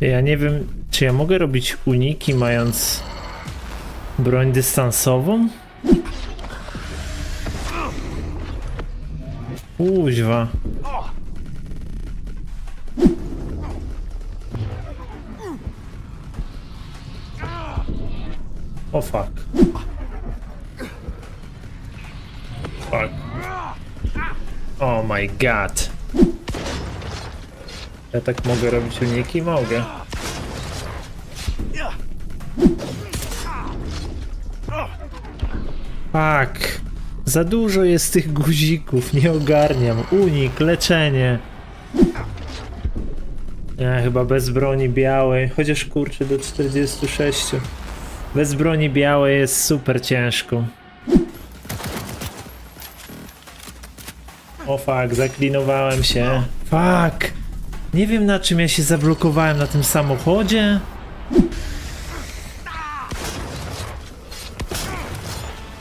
Ja nie wiem, czy ja mogę robić uniki mając broń dystansową? Kuźwa. O fuck. Fuck. Oh my god. Ja tak mogę robić uniki? Mogę. Fuck. Za dużo jest tych guzików, nie ogarniam. Unik, leczenie. Ja chyba bez broni białej, chociaż kurczę do 46. Bez broni białej jest super ciężko. O fuck, zaklinowałem się. Fuck! Nie wiem na czym ja się zablokowałem na tym samochodzie.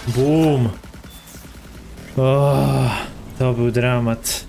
Boom! O, to był dramat.